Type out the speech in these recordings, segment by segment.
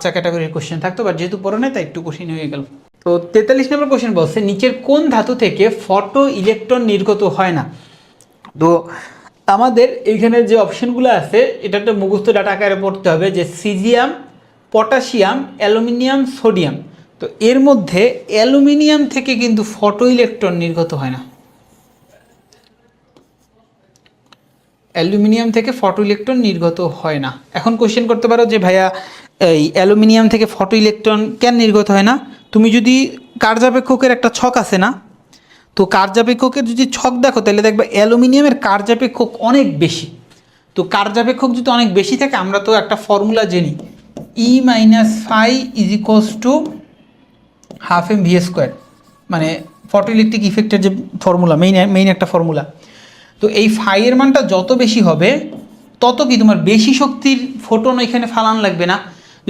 বাচ্চা ক্যাটাগরির কোশ্চেন থাকতো বাট যেহেতু পড়ো নাই, তাই একটু কঠিন হয়ে গেল। তো তেতাল্লিশ নম্বর কোশ্চেন বলছে, নিচের কোন ধাতু থেকে ফটো ইলেকট্রন নির্গত হয় না? তো আমাদের এইখানে যে অপশনগুলো আছে, এটা একটা মুখস্থ ডাটা আকারে পড়তে হবে যে সিজিয়াম পটাশিয়াম অ্যালুমিনিয়াম সোডিয়াম তো এর মধ্যে অ্যালুমিনিয়াম থেকে কিন্তু ফটো ইলেকট্রন নির্গত হয় না। অ্যালুমিনিয়াম থেকে ফটো ইলেকট্রন নির্গত হয় না। এখন কোশ্চেন করতে পারো যে ভাইয়া এই অ্যালুমিনিয়াম থেকে ফটো ইলেকট্রন কেন নির্গত হয় না? তুমি যদি কার্যাপেক্ষকের একটা ছক আছে না, তো কার্যাপেক্ষকের যদি ছক দেখো, তাহলে দেখবে অ্যালুমিনিয়ামের কার্যাপেক্ষক অনেক বেশি। তো কার্যাপেক্ষক যদি অনেক বেশি থাকে, আমরা তো একটা formula jenny. E minus phi is equals to half M V square মানে ফটো ইলেকট্রিক ইফেক্টের যে ফর্মুলা মেইন মেইন একটা ফর্মুলা। তো এই ফাইয়ের মানটা যত বেশি হবে, তত কি তোমার বেশি শক্তির ফোটন এখানে ফালান লাগবে না।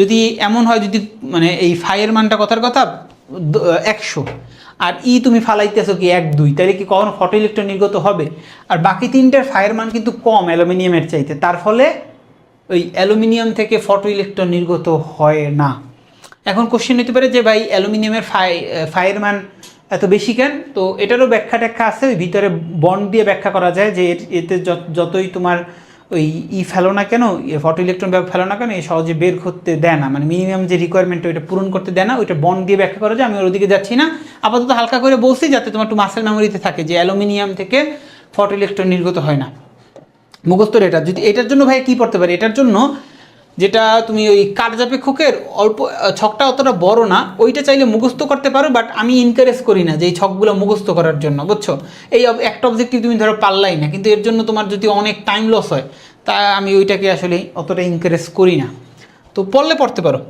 যদি এমন হয়, যদি মানে এই ফাইয়ের মানটা কথার কথা একশো। আর ই তুমি ফালাইতেছো কি এক, দুই। তাহলে কি কখনো ফটো ইলেকট্রন নির্গত হবে? আর বাকি তিনটার ফায়ের মান কিন্তু কম অ্যালুমিনিয়ামের চাইতে। তার ফলে ওই অ্যালুমিনিয়াম থেকে ফটো ইলেকট্রন নির্গত হয় না। এখন কোশ্চেন নিতে পারে যে ভাই, অ্যালুমিনিয়ামের ফাই ফায়ের মান এত বেশি কেন? তো এটারও ব্যাখ্যা ট্যাখ্যা আছে। ওই ভিতরে বন্ড দিয়ে ব্যাখ্যা করা যায় যে এতে যত- যতই তোমার ওই ই ফেলো না কেন? ফটো ইলেকট্রন ফেলো না কেন? এই সহজে বের করতে দেয় না। মানে মিনিমাম যে রিকোয়ারমেন্ট ওইটা পূরণ করতে দেয় না, ওইটা বন্ড দিয়ে ব্যাখ্যা করা যায় আমি ওর দিকে যাচ্ছি না। আপাতত হালকা করে বলছি যাতে তোমার একটু মাসেল মেমোরিতে থাকে যে অ্যালুমিনিয়াম থেকে ফটো ইলেকট্রন নির্গত হয় না। মুখস্থ এটা যদি এটার জন্য ভাই কী পড়তে পারে? এটার জন্য যেটা তুমি ওই কার্যাপেক্ষকের অল্প ছকটা অতটা বড় না, ওইটা চাইলে মুখস্থ করতে পারো বাট আমি এনকারেজ করি না যে এই ছকগুলো মুখস্থ করার জন্য, বুঝছ? এই একটা অবজেক্টিভ তুমি ধরো পারলাই না, কিন্তু এর জন্য তোমার যদি অনেক টাইম লস হয়, তা আমি ওইটাকে আসলে অতটা এনকারেজ করি না। তো পড়লে পড়তে পারো।